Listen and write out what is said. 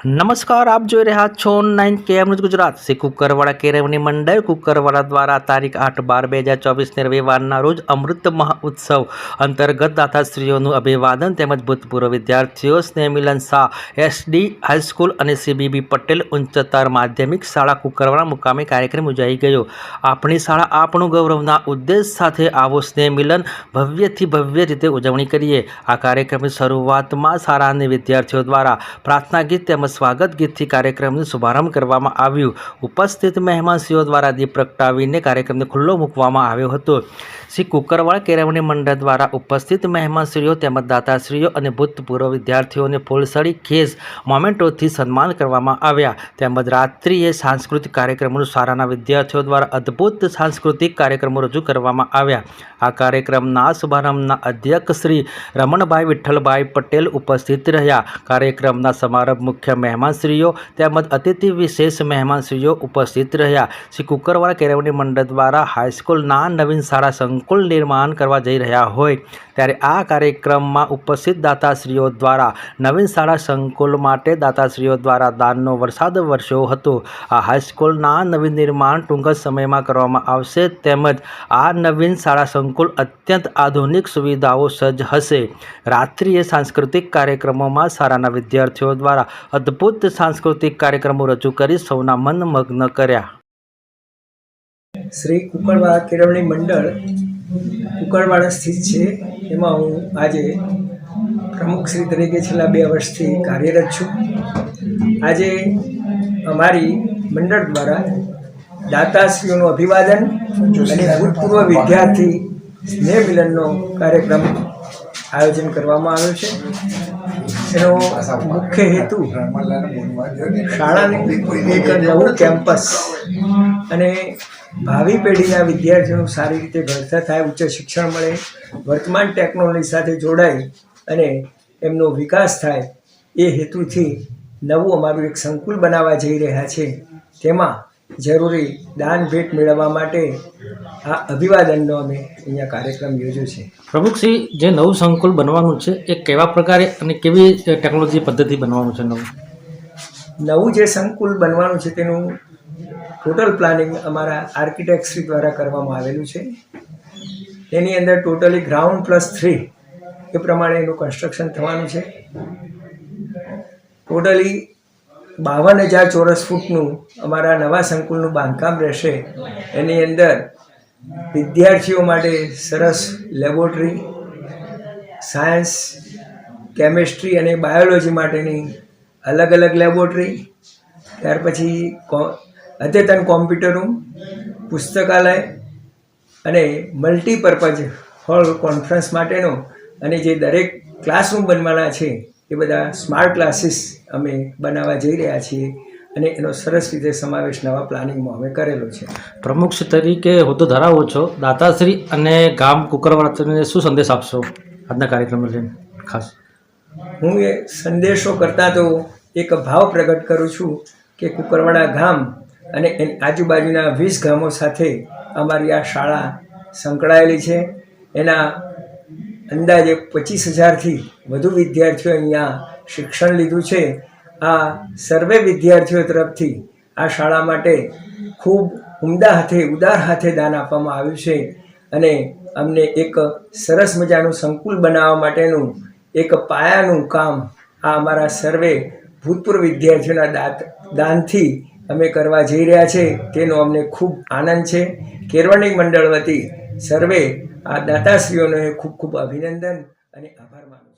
નમસ્કાર, આપ જોઈ રહ્યા છો nine KM news Gujarat. Shri Kukarwada કેરવની મંડળ કુકરવાડા દ્વારા તારીખ આઠ બાર બે હજાર ચોવીસને રવિવારના રોજ અમૃત મહોત્સવ અંતર્ગત દાતાશ્રીઓનું અભિવાદન તેમજ ભૂતપૂર્વ વિદ્યાર્થીઓ સ્નેહમિલન શાહ એસડી હાઈસ્કૂલ અને સીબીબી પટેલ ઉચ્ચતર માધ્યમિક શાળા કુકરવાડા મુકામે કાર્યક્રમ યોજાઈ ગયો. આપણી શાળા આપણું ગૌરવના ઉદ્દેશ સાથે આવો સ્નેહમિલન ભવ્યથી ભવ્ય રીતે ઉજવણી કરીએ. આ કાર્યક્રમની શરૂઆતમાં શાળાની વિદ્યાર્થીઓ દ્વારા પ્રાર્થના ગીત તેમજ સ્વાગત ગીતથી કાર્યક્રમનો શુભારંભ કરવામાં આવ્યું. ઉપસ્થિત મહેમાનશ્રીઓ દ્વારા દીપ પ્રગટાવીને કાર્યક્રમને ખુલ્લો મૂકવામાં આવ્યો હતો. શ્રી કુકરવાળ કેળવણી મંડળ દ્વારા ઉપસ્થિત મહેમાનશ્રીઓ તેમજ દાતાશ્રીઓ અને ભૂતપૂર્વ વિદ્યાર્થીઓને ફૂલસળી ખેસ મોમેન્ટોથી સન્માન કરવામાં આવ્યા. તેમજ રાત્રિએ સાંસ્કૃતિક કાર્યક્રમોનું શાળાના વિદ્યાર્થીઓ દ્વારા અદ્ભુત સાંસ્કૃતિક કાર્યક્રમો રજૂ કરવામાં આવ્યા. આ કાર્યક્રમના શુભારંભના અધ્યક્ષ શ્રી રમણભાઈ વિઠ્ઠલભાઈ પટેલ ઉપસ્થિત રહ્યા. કાર્યક્રમના સમારંભ મુખ્ય મહેમાનશ્રીઓ તેમજ અતિથિ વિશેષ મહેમાનશ્રીઓ ઉપસ્થિત રહ્યા. શ્રી કુકરવાળા કેળવણી મંડળ દ્વારા હાઈસ્કૂલના નવીન શાળા સંકુલ નિર્માણ કરવા જઈ રહ્યા હોય. ત્યારે આ કાર્યક્રમમાં ઉપસ્થિત દાતાશ્રીઓ દ્વારા નવીન શાળા સંકુલ માટે દાતાશ્રીઓ દ્વારા દાનનો વરસાદ વરસ્યો હતો. આ હાઈસ્કૂલના નવીન નિર્માણ ટૂંક સમયમાં કરવામાં આવશે તેમજ આ નવીન શાળા સંકુલ અત્યંત આધુનિક સુવિધાઓ સજ્જ હશે. રાત્રિએ સાંસ્કૃતિક કાર્યક્રમોમાં શાળાના વિદ્યાર્થીઓ દ્વારા અદ્ભુત સાંસ્કૃતિક કાર્યક્રમો રજૂ કરી સૌના મન મગ્ન કર્યા. શ્રી કુકરવાડા કેળવણી મંડળ કુકરવાડા સ્થિત છે. એમાં હું આજે પ્રમુખ શ્રી તરીકે છેલ્લા બે વર્ષથી કાર્યરત છું. આજે અમારી મંડળ દ્વારા દાતાશ્રીઓનું અભિવાદન અને ભૂતપૂર્વ વિદ્યાર્થી સ્નેહ મિલનનો કાર્યક્રમ આયોજન કરવામાં આવ્યો છે. એનો મુખ્ય હેતુ શાળાનું એક નવું કેમ્પસ. અને ભાવિ પેઢીના વિદ્યાર્થીઓ સારી રીતે ઘડતર થાય ઉચ્ચ શિક્ષણ મળે વર્તમાન ટેકનોલોજી સાથે જોડાય અને એમનો વિકાસ થાય એ હેતુથી નવું અમારું એક સંકુલ બનાવવા જઈ રહ્યા છે. તેમાં જરૂરી દાન ભેટ મેળવવા માટે આ અભિવાદનનો અમે અહીંયા કાર્યક્રમ યોજ્યો છે. પ્રમુખશ્રી જે નવું સંકુલ બનવાનું છે એ કેવા પ્રકારે અને કેવી ટેકનોલોજી પદ્ધતિ બનવાનું છે નવું? નવું જે સંકુલ બનવાનું છે તેનું ટોટલ પ્લાનિંગ અમારા આર્કિટેક્ટશ્રી દ્વારા કરવામાં આવેલું છે. એની અંદર ટોટલી ગ્રાઉન્ડ પ્લસ થ્રી એ પ્રમાણે એનું કન્સ્ટ્રક્શન થવાનું છે. ટોટલી બાવન હજાર ચોરસ ફૂટનું અમારા નવા સંકુલનું બાંધકામ રહેશે. એની અંદર વિદ્યાર્થીઓ માટે સરસ લેબોરેટરી, સાયન્સ, કેમેસ્ટ્રી અને બાયોલોજી માટેની અલગ અલગ લેબોરેટરી, ત્યાર પછી અદ્યતન કોમ્પ્યુટર રૂમ, પુસ્તકાલય અને મલ્ટીપર્પઝ હોલ કોન્ફરન્સ માટેનો અને જે દરેક ક્લાસરૂમ બનવાના છે એ બધા સ્માર્ટ ક્લાસીસ અમે બનાવવા જઈ રહ્યા છીએ અને એનો સરસ રીતે સમાવેશ નવા પ્લાનિંગમાં અમે કરેલો છે. પ્રમુખ તરીકે હોદ્દો ધરાવો છો. દાતાશ્રી અને ગામ કુકરવાળાને શું સંદેશ આપશો આજના કાર્યક્રમ લઈને? ખાસ. હું એ સંદેશો કરતાં તો એક ભાવ પ્રગટ કરું છું કે કુકરવાડા ગામ અને એની આજુબાજુના વીસ ગામો સાથે અમારી આ શાળા સંકળાયેલી છે. એના અંદાજે પચીસ હજારથી વધુ વિદ્યાર્થીઓ અહીંયા શિક્ષણ લીધું છે. આ સર્વે વિદ્યાર્થીઓ તરફથી આ શાળા માટે ખૂબ ઉમદા હાથે, ઉદાર હાથે દાન આપવામાં આવ્યું છે અને અમને એક સરસ મજાનું સંકુલ બનાવવા માટેનું એક પાયાનું કામ આ અમારા સર્વે ભૂતપૂર્વ વિદ્યાર્થીઓના દાત, દાનથી અમે કરવા જઈ રહ્યા છે. તેનો અમને ખૂબ આનંદ છે. કેરવણી મંડળ વતી સર્વે આ દાતાશ્રીઓને ખૂબ ખૂબ અભિનંદન અને આભાર માનું